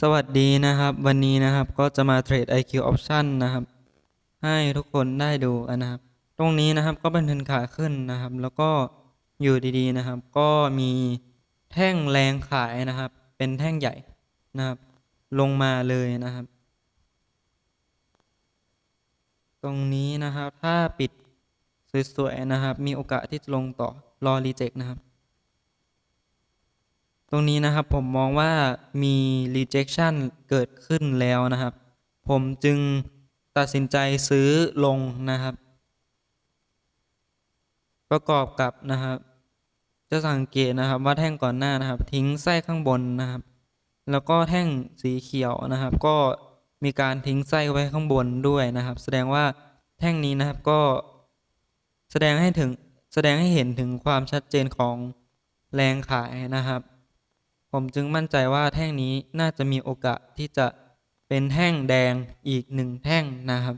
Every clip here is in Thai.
สวัสดีนะครับ วันนี้นะครับก็จะมาเทรด IQ Option นะครับ ให้ทุกคนได้ดูนนะครับ ตรงนี้นะครับก็เป็นเทรนขาขึ้นนะครับ แล้วก็อยู่ดีๆนะครับ ก็มีแท่งแรงขายนะครับ เป็นแท่งใหญ่นะครับ ลงมาเลยนะครับ ตรงนี้นะครับถ้าปิดสวยๆนะครับ มีโอกาสที่จะลงต่อรอรีเจ็คนะครับ ตรงนี้นะครับผมมองว่ามี rejection เกิดขึ้นแล้วนะครับ ผมจึงตัดสินใจซื้อลงนะครับ ประกอบกับนะครับ จะสังเกตนะครับว่าแท่งก่อนหน้านะครับ ทิ้งไส้ข้างบนนะครับ แล้วก็แท่งสีเขียวนะครับ ก็มีการทิ้งไส้ไว้ข้างบนด้วยนะครับ แสดงว่าแท่งนี้นะครับก็แสดงให้ถึงแสดงให้เห็นถึงความชัดเจนของแรงขายนะครับ ผมจึงมั่นใจว่าแท่งนี้น่าจะมีโอกาสที่จะเป็นแท่งแดงอีกหนึ่งแท่งนะครับ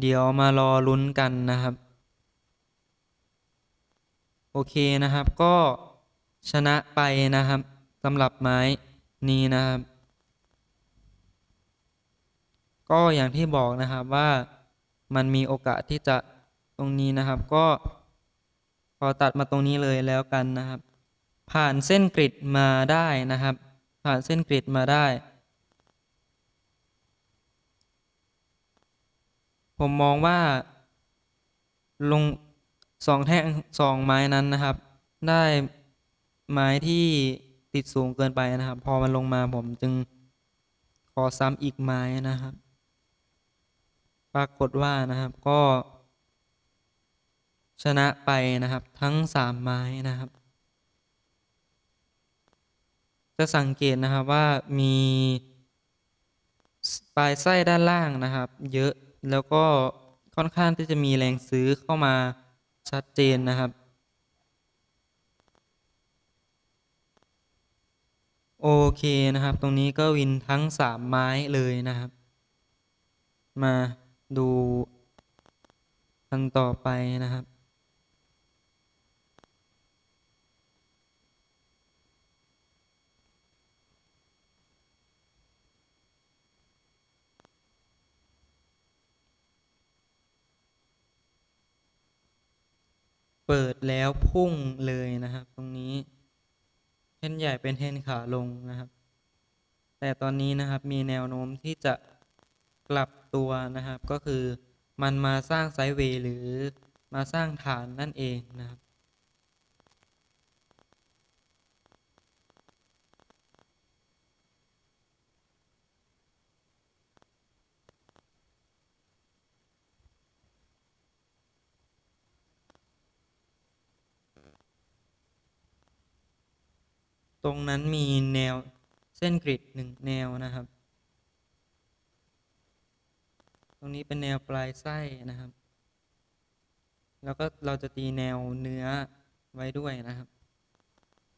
เดี๋ยวมารอลุ้นกันนะครับ โอเคนะครับก็ชนะไปนะครับ สำหรับไม้นี้นะครับ ก็อย่างที่บอกนะครับว่ามันมีโอกาสที่จะตรงนี้นะครับ ก็ขอตัดมาตรงนี้เลยแล้วกันนะครับ ผ่านเส้นกริดมาได้นะครับ ผ่านเส้นกริดมาได้ ผมมองว่าลงสองแท่งสองไม้นั้นนะครับ ได้ไม้ที่ ติดสูงเกินไปนะครับ พอมันลงมาผมจึงขอซ้ำอีกไม้นะครับ ปรากฏว่านะครับก็ ชนะไปนะครับทั้งสามไม้นะครับ จะสังเกตนะครับว่ามีปลายไส้ด้านล่างนะครับ เยอะแล้วก็ค่อนข้างที่จะมีแรงซื้อเข้ามาชัดเจนนะครับ โอเคนะครับ ตรงนี้ก็วินทั้งสามไม้เลยนะครับ มาดูกันต่อไปนะครับ เปิดแล้วพุ่งเลยนะครับ ตรงนี้ ใหญ่เป็นเทนขาลงนะครับ แต่ตอนนี้นะครับมีแนวโน้มที่จะกลับตัวนะครับ ก็คือมันมาสร้างไซด์เวย์หรือมาสร้างฐานนั่นเองนะครับ ตรงนั้นมีแนวเส้นกริดหนึ่งแนวนะครับ ตรงนี้เป็นแนวปลายไส้นะครับ แล้วก็เราจะตีแนวเนื้อไว้ด้วยนะครับ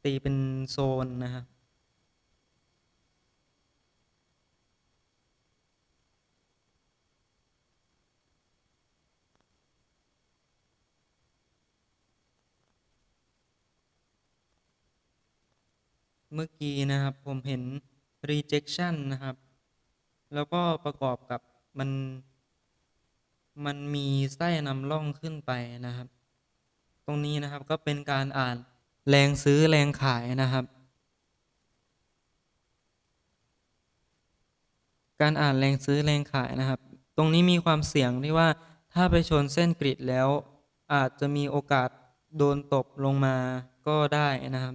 ตีเป็นโซนนะครับ เมื่อกี้นะครับ ผมเห็น rejection นะครับ แล้วก็ประกอบกับมัน มันมีไส้นำร่องขึ้นไปนะครับ ตรงนี้นะครับก็เป็นการอ่านแรงซื้อแรงขายนะครับ การอ่านแรงซื้อแรงขายนะครับ ตรงนี้มีความเสี่ยงที่ว่าถ้าไปชนเส้นกริดแล้ว อาจจะมีโอกาสโดนตบลงมาก็ได้นะครับ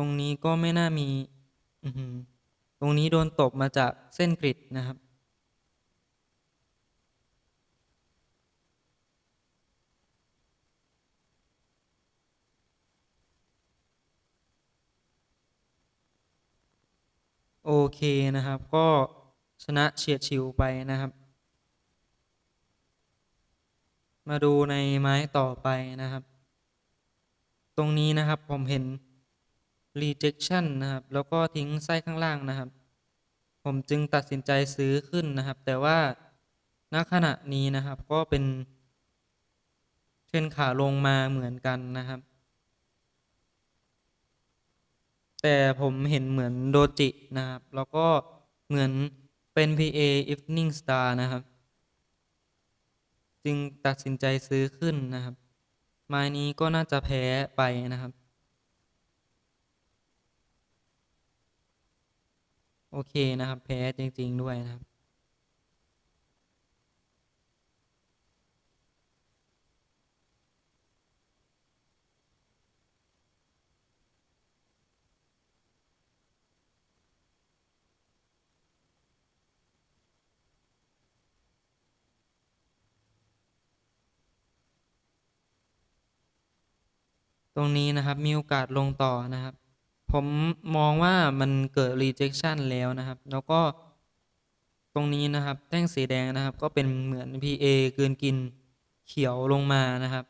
รงนี้ก็ไม่น่ามีอือหือตรงนี้โดนตบมาจากเส้นกริดนะครับ โอเคนะครับ ก็ชนะเฉียดฉิวไปนะครับ มาดูในไม้ต่อไปนะครับ ตรงนี้นะครับผมเห็น rejection นะครับ แล้วก็ทิ้งไส้ข้างล่างนะครับ ผมจึงตัดสินใจซื้อขึ้นนะครับ แต่ว่าณขณะนี้นะครับก็เป็นเทรนขาลงมาเหมือนกันนะครับ แต่ผมเห็นเหมือนโดจินะครับ แล้วก็เหมือนเป็น PA Evening Star นะครับ จึงตัดสินใจซื้อขึ้นนะครับ ไม้นี้ก็น่าจะแพ้ไปนะครับ โอเคนะครับ แพ้จริง ๆ ด้วยนะครับ ตรงนี้นะครับมีโอกาสลงต่อนะครับ ผมมองว่ามันเกิด rejection แล้วนะครับ แล้วก็ตรงนี้นะครับ แท่งสีแดงนะครับ ก็เป็นเหมือน PA เกินกินเขียวลงมานะครับ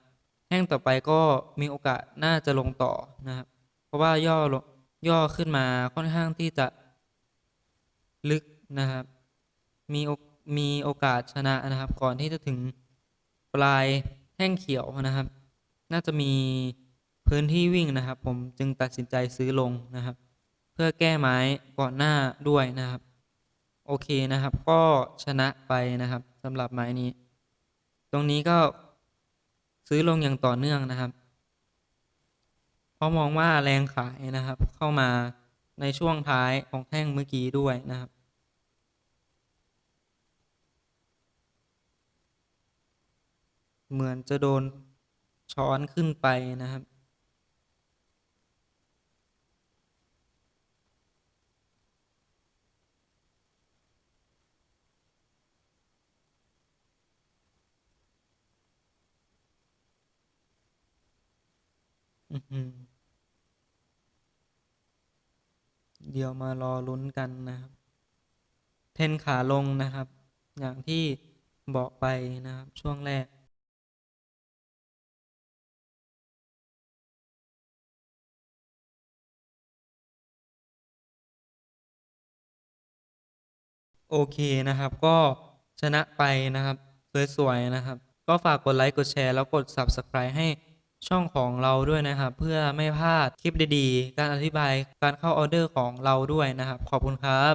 แท่งต่อไปก็มีโอกาสน่าจะลงต่อนะครับ เพราะว่าย่อลงย่อขึ้นมาค่อนข้างที่จะลึกนะครับ มีมีโอกาสชนะนะครับ ก่อนที่จะถึงปลายแท่งเขียวนะครับ น่าจะมี พื้นที่วิ่งนะครับ ผมจึงตัดสินใจซื้อลงนะครับ เพื่อแก้ไม้ก่อนหน้าด้วยนะครับ โอเคนะครับ ก็ชนะไปนะครับสำหรับไม้นี้ ตรงนี้ก็ซื้อลงอย่างต่อเนื่องนะครับ เพราะมองว่าแรงขายนะครับ เข้ามาในช่วงท้ายของแท่งเมื่อกี้ด้วยนะครับเหมือนจะโดนช้อนขึ้นไปนะครับ เดี๋ยวมารอลุ้นกันนะครับ เทนขาลงนะครับ อย่างที่บอกไปนะครับ ช่วงแรกโอเคนะครับก็ชนะไปนะครับ สวย ๆ นะครับ ก็ฝากกดไลค์ กดแชร์ แล้วกด Subscribe ให้ ช่องของเราด้วยนะครับ เพื่อไม่พลาดคลิปดีๆ การอธิบายการเข้าออเดอร์ของเราด้วยนะครับ ขอบคุณครับ